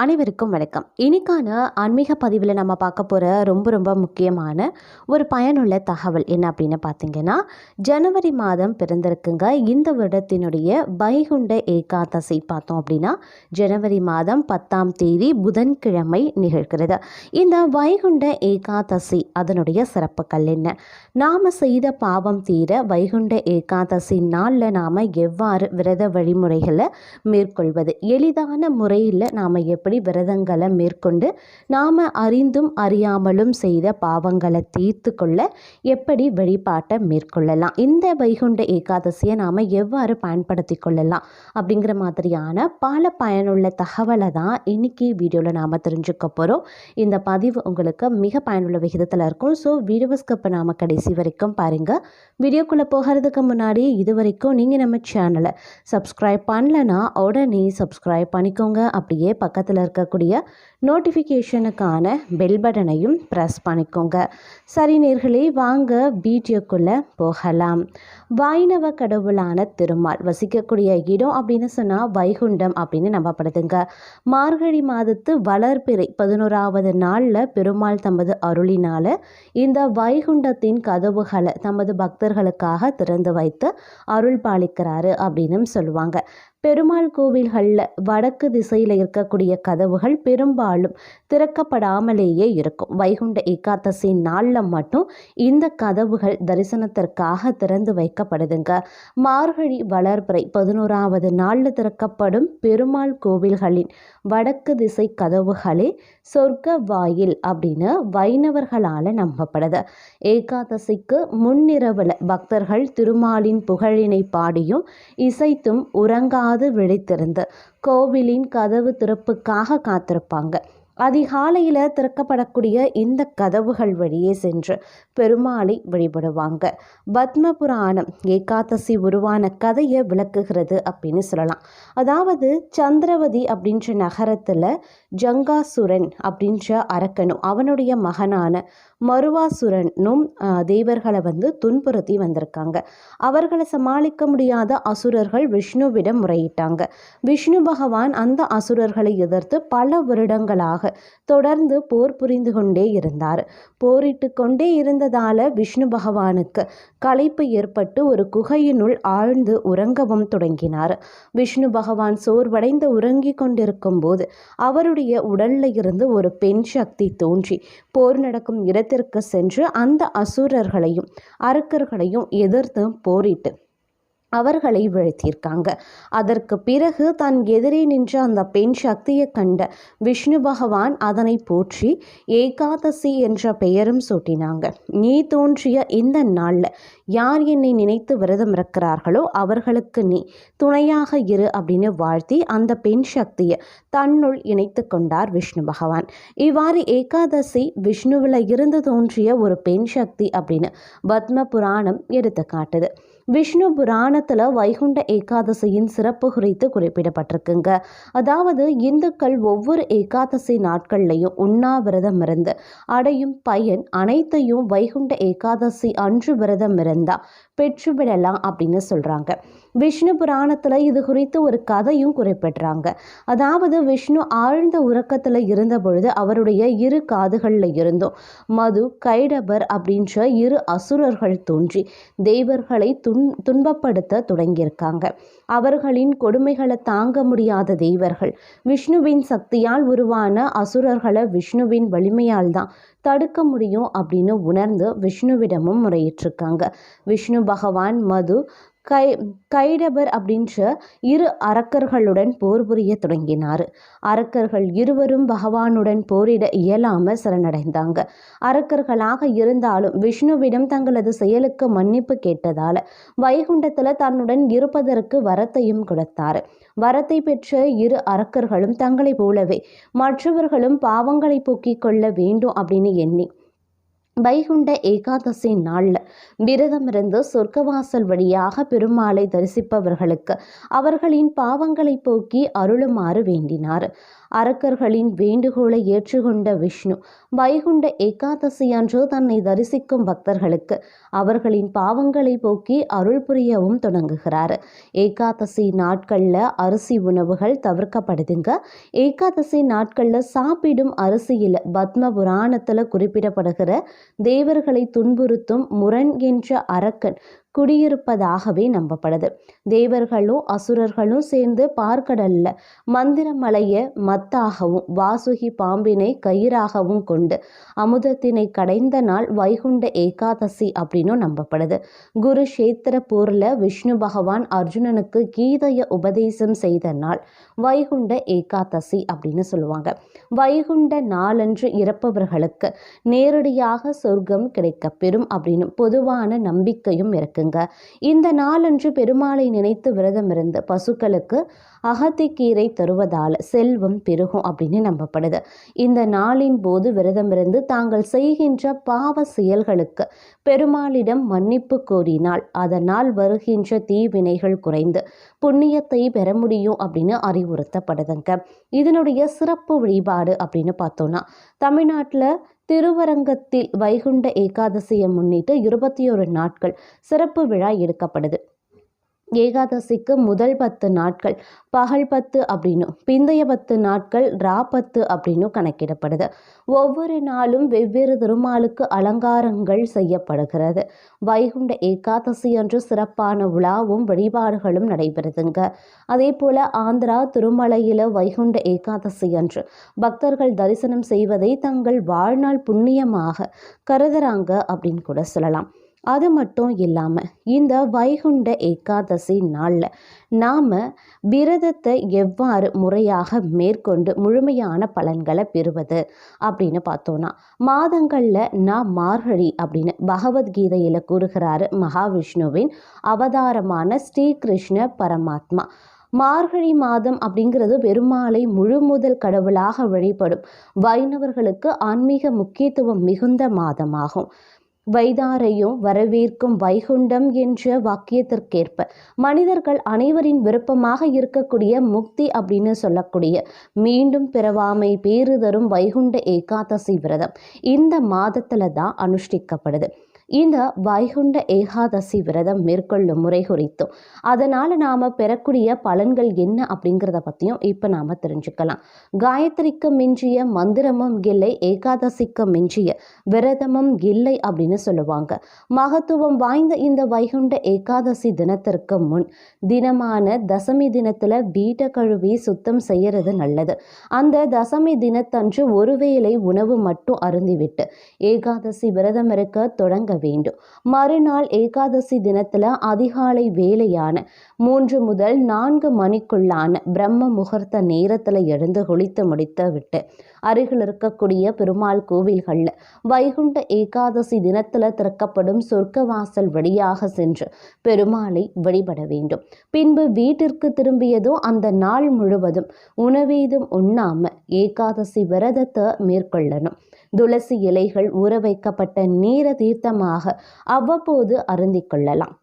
அனைவருக்கும் வணக்கம். இன்னைக்கான ஆன்மீக பதிவில் நம்ம பார்க்க போகிற ரொம்ப ரொம்ப முக்கியமான ஒரு பயனுள்ள தகவல் என்ன அப்படின்னு பார்த்தீங்கன்னா ஜனவரி மாதம் பிறந்திருக்குங்க. இந்த வருடத்தினுடைய வைகுண்ட ஏகாதசி பார்த்தோம் அப்படின்னா ஜனவரி மாதம் பத்தாம் தேதி புதன்கிழமை நிகழ்கிறது. இந்த வைகுண்ட ஏகாதசி அதனுடைய சிறப்புகள் என்ன? நாம் செய்த பாவம் தீர வைகுண்ட ஏகாதசி நாளில் நாம் எவ்வாறு விரத வழிமுறைகளை மேற்கொள்வது? எளிதான முறையில் நாம் எப்படி விரதங்களை மேற்கொண்டு நாம் அறிந்தும் அறியாமலும் செய்த பாவங்களை தீர்த்து கொள்ள எப்படி வழிபாட்டை மேற்கொள்ளலாம்? இந்த வைகுண்ட ஏகாதசியை நாம் எவ்வாறு பயன்படுத்தி கொள்ளலாம்? அப்படிங்கிற மாதிரியான பல பயனுள்ள தகவலை தான் இன்னைக்கு வீடியோவில் நாம் தெரிஞ்சுக்க போகிறோம் இந்த பதிவு உங்களுக்கு மிக பயனுள்ள விகிதத்தில் இருக்கும். ஸோ வீடியோ ஸ்கிப் நாம கடைசி வரைக்கும் பாருங்கள் வீடியோக்குள்ளே போகிறதுக்கு முன்னாடி இது வரைக்கும் நீங்கள் நம்ம சேனலை சப்ஸ்கிரைப் பண்ணலன்னா உடனே சப்ஸ்கிரைப் பண்ணிக்கோங்க. அப்படியே பக்கத்தில் இருக்கக்கூடிய நோட்டிஃபிகேஷனுக்கான பெல் பட்டனையும் ப்ரெஸ் பண்ணிக்கோங்க. சரி நேர்களே வாங்க வீடியோக்குள்ளே போகலாம். வைணவ கடவுளான திருமால் வசிக்கக்கூடிய இடம் அப்படின்னு சொன்னால் வைகுண்டம் அப்படின்னு நம்பப்படுதுங்க. மார்கழி மாதத்து வளர்பிறை பதினோராவது நாளில் பெருமாள் தமது அருளினால் இந்த வைகுண்டத்தின் கதவுகளை தமது பக்தர்களுக்காக திறந்து வைத்து அருள் பாலிக்கிறாரு அப்படின்னு சொல்லுவாங்க. பெருமாள் கோவில்களில் வடக்கு திசையில் இருக்கக்கூடிய கதவுகள் பெரும்பாலும் திறக்கப்படாமலேயே இருக்கும். வைகுண்ட ஏகாதசி நாளில் மட்டும் இந்த கதவுகள் தரிசனத்திற்காக திறந்து வைக்கப்படுதுங்க. மார்கழி வளர்பிறை பதினோராவது நாளில் திறக்கப்படும் பெருமாள் கோவில்களின் வடக்கு திசை கதவுகளே சொர்க்க வாயில் அப்படின்னு வைணவர்களால் நம்பப்படுது. ஏகாதசிக்கு முன்னிரவில் பக்தர்கள் திருமாலின் புகழினை பாடியும் இசைத்தும் உறங்கா விழித்திருந்து. கோவிலின் கதவு திறப்புக்காக காத்திருப்பாங்க. அதிகாலையில் திறக்கப்படக்கூடிய இந்த கதவுகள் வழியே சென்று பெருமாளை வழிபடுவாங்க. பத்ம புராணம் ஏகாதசி உருவான கதையை விளக்குகிறது அப்படின்னு சொல்லலாம். அதாவது சந்திரவதி அப்படின்ற நகரத்தில் ஜங்காசுரன் அப்படின்ற அரக்கனும் அவனுடைய மகனான மருவாசுரனும் தேவர்களை வந்து துன்புறுத்தி வந்திருக்காங்க. அவர்களை சமாளிக்க முடியாத அசுரர்கள் விஷ்ணுவிடம் முறையிட்டாங்க. விஷ்ணு பகவான் அந்த அசுரர்களை எதிர்த்து பல வருடங்களாக தொடர்ந்து போர் புரிந்து கொண்டே இருந்தார். போரிட்டு கொண்டே இருந்ததால விஷ்ணு பகவானுக்கு களைப்பு ஏற்பட்டு ஒரு குகையினுள் ஆழ்ந்து உறங்கவும் தொடங்கினார். விஷ்ணு பகவான் சோர்வடைந்து உறங்கிக் கொண்டிருக்கும் போது அவருடைய உடல்ல இருந்து ஒரு பெண் சக்தி தோன்றி போர் நடக்கும் இடத்திற்கு சென்று அந்த அசுரர்களையும் அரக்கர்களையும் எதிர்த்து போரிட்டு அவர்களை வீழ்த்தியிருக்காங்க. அதற்கு பிறகு தன் எதிரே நின்ற அந்த பெண் சக்தியை கண்ட விஷ்ணு பகவான் அதனை போற்றி ஏகாதசி என்ற பெயரும் சூட்டினாங்க. நீ தோன்றிய இந்த நாளில் யார் என்னை நினைத்து விரதம் இருக்கிறார்களோ அவர்களுக்கு நீ துணையாக இரு அப்படின்னு வாழ்த்தி அந்த பெண் சக்தியை தன்னுள் இணைத்து கொண்டார் விஷ்ணு பகவான். இவ்வாறு ஏகாதசி விஷ்ணுவில் இருந்து தோன்றிய ஒரு பெண் சக்தி அப்படின்னு பத்ம புராணம் எடுத்து காட்டுது. விஷ்ணு புராணத்தில் வைகுண்ட ஏகாதசியின் சிறப்பு குறித்து குறிப்பிடப்பட்டிருக்குங்க. அதாவது இந்துக்கள் ஒவ்வொரு ஏகாதசி நாட்கள்லையும் உண்ணாவிரதம் இருந்து அடையும் பயன் அனைத்தையும் வைகுண்ட ஏகாதசி அன்று விரதம் இருந்தா பெற்றுவிடலாம் அப்படின்னு சொல்கிறாங்க விஷ்ணு புராணத்தில் இது குறித்து ஒரு கதையும் குறிப்பிடுறாங்க. அதாவது விஷ்ணு ஆழ்ந்த உறக்கத்தில் இருந்த பொழுது அவருடைய இரு காதுகளில் இருந்தும். மது கைடபர் அப்படின்ற இரு அசுரர்கள் தோன்றி தெய்வர்களை துன் துன்பப்படுத்த தொடங்கியிருக்காங்க. அவர்களின் கொடுமைகளை தாங்க முடியாத தெய்வர்கள். விஷ்ணுவின் சக்தியால் உருவான அசுரர்களை விஷ்ணுவின் வலிமையால் தான் தடுக்க முடியும் அப்படின்னு உணர்ந்து விஷ்ணுவிடமும் முறையிட்டிருக்காங்க. விஷ்ணு பகவான் மது கை கைடபர் அப்படின்ற இரு அரக்கர்களுடன் போர் புரிய தொடங்கினார். அரக்கர்கள் இருவரும் பகவானுடன் போரிட இயலாமல் சரணடைந்தாங்க. அரக்கர்களாக இருந்தாலும் விஷ்ணுவிடம் தங்களது செயலுக்கு மன்னிப்பு கேட்டதால் வைகுண்டத்தில் தன்னுடன் இருப்பதற்கு வரத்தையும் கொடுத்தார். வரத்தை பெற்ற இரு அரக்கர்களும் தங்களைப் போலவே மற்றவர்களும் பாவங்களை போக்கிக் கொள்ள வேண்டும் அப்படின்னு எண்ணி வைகுண்ட ஏகாதசி நாளில் விரதமிருந்து சொர்க்கவாசல் வழியாக பெருமாளை தரிசிப்பவர்களுக்கு அவர்களின் பாவங்களை போக்கி அருளுமாறு வேண்டினார். அரக்கர்களின் வேண்டுகோளை ஏற்றுக்கொண்ட விஷ்ணு வைகுண்ட ஏகாதசி அன்று தன்னை தரிசிக்கும் பக்தர்களுக்கு அவர்களின் பாவங்களை போக்கி அருள் புரியவும் தொடங்குகிறார். ஏகாதசி நாட்களில் அரிசி உணவுகள் தவிர்க்கப்படுதுங்க. ஏகாதசி நாட்களில் சாப்பிடும் அரிசியில் பத்ம புராணத்தில் குறிப்பிடப்படுகிற தேவர்களை துன்புறுத்தும் முரண் என்ற அரக்கன். குடியிருப்பதாகவே நம்பப்படுது. தேவர்களும் அசுரர்களும் சேர்ந்து பார்க்கடல்ல மந்திரமலைய மத்தாகவும் வாசுகி பாம்பினை கயிறாகவும் கொண்டு அமுதத்தினை கடைந்த நாள் வைகுண்ட ஏகாதசி அப்படின்னும் நம்பப்படுது. குரு போர்ல விஷ்ணு பகவான் அர்ஜுனனுக்கு கீதைய உபதேசம் செய்த நாள் வைகுண்ட ஏகாதசி அப்படின்னு சொல்லுவாங்க. வைகுண்ட நாளன்று இறப்பவர்களுக்கு நேரடியாக சொர்க்கம் கிடைக்கப்பெறும் அப்படின்னு பொதுவான நம்பிக்கையும் இருக்கு இருக்குங்க இந்த நாளன்று பெருமாளை நினைத்து விரதம் இருந்து பசுக்களுக்கு அகத்திக்கீரை தருவதால் செல்வம் பெருகும் அப்படின்னு நம்பப்படுது. இந்த நாளின் போது விரதம் இருந்து தாங்கள் செய்கின்ற பாவ செயல்களுக்கு பெருமாளிடம் மன்னிப்பு கோரினால் அதனால் வருகின்ற தீவினைகள் குறைந்து புண்ணியத்தை பெற முடியும் அப்படின்னு அறிவுறுத்தப்படுதுங்க. இதனுடைய சிறப்பு வழிபாடு அப்படின்னு பார்த்தோம்னா தமிழ்நாட்டில் திருவரங்கத்தில் வைகுண்ட ஏகாதசியை முன்னிட்டு இருபத்தி ஒரு நாட்கள் சிறப்பு விழா எடுக்கப்படுது. ஏகாதசிக்கு முதல் பத்து நாட்கள் பகல் பத்து அப்படின்னும் பிந்தைய பத்து நாட்கள் ரா பத்து அப்படின்னும் கணக்கிடப்படுது. ஒவ்வொரு நாளும் வெவ்வேறு திருமாலுக்கு அலங்காரங்கள் செய்யப்படுகிறது. வைகுண்ட ஏகாதசி அன்று சிறப்பான விழாவும் வழிபாடுகளும் நடைபெறுதுங்க. அதே போல ஆந்திரா திருமலையில வைகுண்ட ஏகாதசி அன்று பக்தர்கள் தரிசனம் செய்வதை தங்கள் வாழ்நாள் புண்ணியமாக கருதுறாங்க அப்படின்னு கூட சொல்லலாம். அது மட்டும் இல்லாமல் இந்த வைகுண்ட ஏகாதசி நாளில் நாம் விரதத்தை எவ்வாறு முறையாக மேற்கொண்டு முழுமையான பலன்களை பெறுவது அப்படின்னு பார்த்தோன்னா மாதங்களில் நான் மார்கழி அப்படின்னு பகவத்கீதையில் கூறுகிறாரு மகாவிஷ்ணுவின் அவதாரமான ஸ்ரீகிருஷ்ண பரமாத்மா. மார்கழி மாதம் அப்படிங்கிறது பெருமாளை முழு முதல் கடவுளாக வழிபடும் வைணவர்களுக்கு ஆன்மீக முக்கியத்துவம் மிகுந்த மாதமாகும். வைதாரையும் வரவேற்கும் வைகுண்டம் என்ற வாக்கியத்திற்கேற்ப. மனிதர்கள் அனைவரின் விருப்பமாக இருக்கக்கூடிய முக்தி அப்படின்னு சொல்லக்கூடிய மீண்டும் பிறவாமை பேறு தரும் வைகுண்ட ஏகாதசி விரதம் இந்த மாதத்தில் தான் அனுஷ்டிக்கப்படுது. இந்த வைகுண்ட ஏகாதசி விரதம் மேற்கொள்ளும் முறை குறித்தும் அதனால் நாம் பெறக்கூடிய பலன்கள் என்ன அப்படிங்கிறத பற்றியும் இப்போ நாம் தெரிஞ்சுக்கலாம். காயத்ரிக்கு மிஞ்சிய மந்திரமும் இல்லை ஏகாதசிக்கு மிஞ்சிய விரதமும் இல்லை அப்படின்னு சொல்லுவாங்க. மகத்துவம் வாய்ந்த இந்த வைகுண்ட ஏகாதசி தினத்திற்கு முன் தினமான தசமி தினத்தில் வீட்டை கழுவி சுத்தம் செய்யறது நல்லது. அந்த தசமி தினத்தன்று ஒருவேளை உணவு மட்டும் அருந்திவிட்டு ஏகாதசி விரதம் இருக்க தொடங்க வேண்டும். மறுநாள் ஏகாதசி தினத்தில் அதிகாலை வேலையான மூன்று முதல் நான்கு மணிக்குள்ளான பிரம்ம முகூர்த்த நேரத்தில் எழுந்து குளித்து முடித்து விட்டு அருகில் இருக்கக்கூடிய பெருமாள் கோவில்களில் வைகுண்ட ஏகாதசி தினத்தில் திறக்கப்படும் சொர்க்க வாசல் வழியாக சென்று பெருமாளை வழிபட வேண்டும். பின்பு வீட்டிற்கு திரும்பியதும் அந்த நாள் முழுவதும் உணவேதும் உண்ணாம ஏகாதசி விரதத்தை மேற்கொள்ளணும். துளசி இலைகள் ஊற வைக்கப்பட்ட நீர தீர்த்தமாக அவ்வப்போது அருந்திக் கொள்ளலாம்.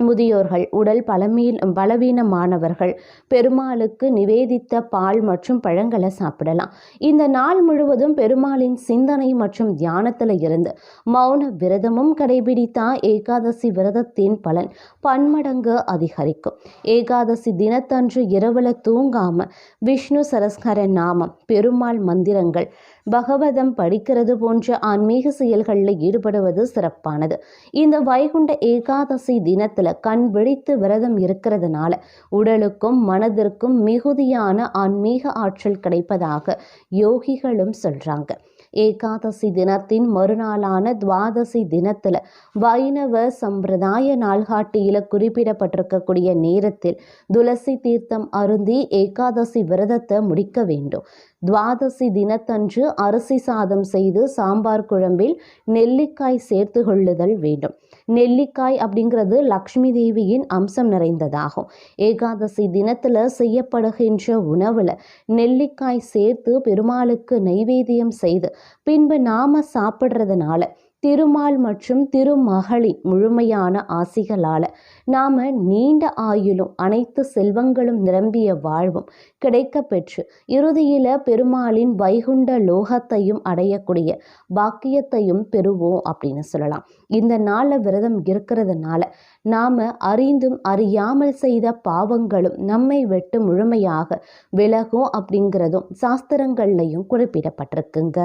முதியோர்கள் உடல் பலமீன் பலவீனமானவர்கள் பெருமாளுக்கு நிவேதித்த பால் மற்றும் பழங்களை சாப்பிடலாம். இந்த நாள் முழுவதும் பெருமாளின் சிந்தனை மற்றும் தியானத்தில் இருந்து மௌன விரதமும் கடைபிடித்தா ஏகாதசி விரதத்தின் பலன் பன்மடங்கு அதிகரிக்கும். ஏகாதசி தினத்தன்று இரவுல தூங்காம விஷ்ணு சரஸ்கர நாமம் பெருமாள் மந்திரங்கள் பகவதம் படிக்கிறது போன்ற ஆன்மீக செயல்களில் ஈடுபடுவது சிறப்பானது. இந்த வைகுண்ட ஏகாதசி தினத்தில் கண் விழித்து விரதம் இருக்கிறதுனால உடலுக்கும் மனதிற்கும் மிகுதியான ஆன்மீக ஆற்றல் கிடைப்பதாக யோகிகளும் சொல்கிறாங்க ஏகாதசி தினத்தின் மறுநாளான துவாதசி தினத்தில் வைணவ சம்பிரதாய நாள்காட்டியில் குறிப்பிடப்பட்டிருக்கக்கூடிய நேரத்தில் துளசி தீர்த்தம் அருந்தி ஏகாதசி விரதத்தை முடிக்க வேண்டும். துவாதசி தினத்தன்று அரிசி சாதம் செய்து சாம்பார் குழம்பில் நெல்லிக்காய் சேர்த்து கொள்ளுதல் வேண்டும். நெல்லிக்காய் அப்படிங்கிறது லக்ஷ்மி தேவியின் அம்சம் நிறைந்ததாகும். ஏகாதசி தினத்தில் செய்யப்படுகின்ற உணவில் நெல்லிக்காய் சேர்த்து பெருமாளுக்கு நைவேத்தியம் செய்து பின்பு நாம சாப்பிட்றதுனால திருமால் மற்றும் திருமகளின் முழுமையான ஆசிகளால் நாம் நீண்ட ஆயுளும் அனைத்து செல்வங்களும் நிரம்பிய வாழ்வும் கிடைக்க பெற்று இறுதியில் பெருமாளின் வைகுண்ட லோகத்தையும் அடையக்கூடிய பாக்கியத்தையும் பெறுவோம் அப்படின்னு சொல்லலாம். இந்த நாளில் விரதம் இருக்கிறதுனால நாம் அறிந்தும் அறியாமல் செய்த பாவங்களும் நம்மை விட்டு முழுமையாக விலகும் அப்படிங்கிறதும் சாஸ்திரங்கள்லையும் குறிப்பிடப்பட்டிருக்குங்க.